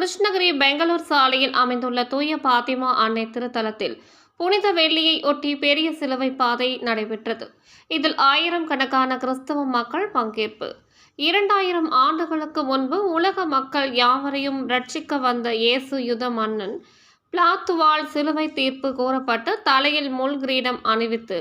கிருஷ்ணகிரி பெங்களூர் சாலையில் அமைந்துள்ள தூய பாத்திமா அன்னை திருத்தலத்தில் புனித வெள்ளியை ஒட்டி பெரிய சிலுவை பாதை நடைபெற்றது. இதில் ஆயிரம் கணக்கான கிறிஸ்தவ மக்கள் பங்கேற்பு. இரண்டாயிரம் ஆண்டுகளுக்கு முன்பு உலக மக்கள் யாவரையும் ரட்சிக்க வந்த இயேசு யுத மன்னன் பிளாத்துவால் சிலுவை தீர்ப்பு கூறப்பட்டு தலையில் முள் கிரீடம் அணிவித்து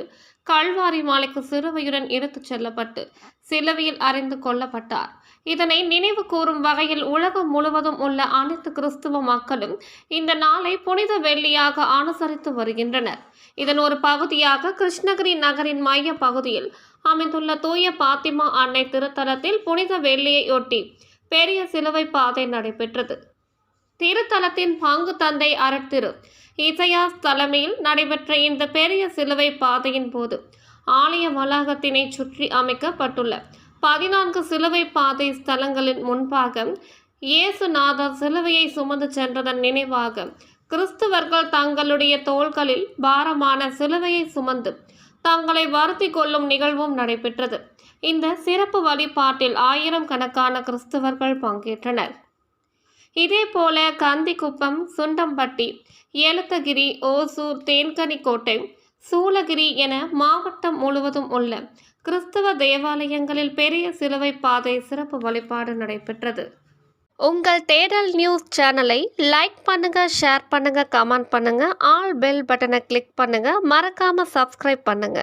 கல்வாரி மாலைக்கு சிறுவையுடன் எடுத்துச் செல்லப்பட்டு சிலுவையில் அறிந்து கொள்ளப்பட்டார் இதனை நினைவு கூறும் வகையில் உலகம் முழுவதும் உள்ள அனைத்து கிறிஸ்துவ மக்களும் இந்த நாளை புனித வெள்ளியாக அனுசரித்து வருகின்றனர். இதன் ஒரு பகுதியாக கிருஷ்ணகிரி நகரின் மைய பகுதியில் அமைந்துள்ள தூய பாத்திமா அன்னை திருத்தலத்தில் புனித வெள்ளியையொட்டி பெரிய சிலுவை பாதை நடைபெற்றது. திருத்தலத்தின் பாங்கு தந்தை அறத்திரு இசையாஸ் தலைமையில் நடைபெற்ற இந்த பெரிய சிலுவை பாதையின் போது ஆலய வளாகத்தினை சுற்றி அமைக்கப்பட்டுள்ள பதினான்கு சிலுவை பாதை ஸ்தலங்களின் முன்பாக இயேசுநாதர் சிலுவையை சுமந்து சென்றதன் நினைவாக கிறிஸ்துவர்கள் தங்களுடைய தோள்களில் பாரமான சிலுவையை சுமந்து தங்களை வருத்தி கொள்ளும் நிகழ்வும் நடைபெற்றது. இந்த சிறப்பு வழிபாட்டில் ஆயிரம் கணக்கான கிறிஸ்தவர்கள் பங்கேற்றனர். இதேபோல கந்திக்குப்பம் சுண்டம்பட்டி ஏலத்தகிரி ஓசூர் தேன்கனிக்கோட்டை சூளகிரி என மாவட்டம் முழுவதும் உள்ள கிறிஸ்தவ தேவாலயங்களில் பெரிய சிலுவை பாதை சிறப்பு வழிபாடு நடைபெற்றது. உங்கள் தேடல் நியூஸ் சேனலை லைக் பண்ணுங்க ஷேர் பண்ணுங்க கமெண்ட் பண்ணுங்க ஆல் பெல் பட்டனை கிளிக் பண்ணுங்க மறக்காம சப்ஸ்கிரைப் பண்ணுங்க.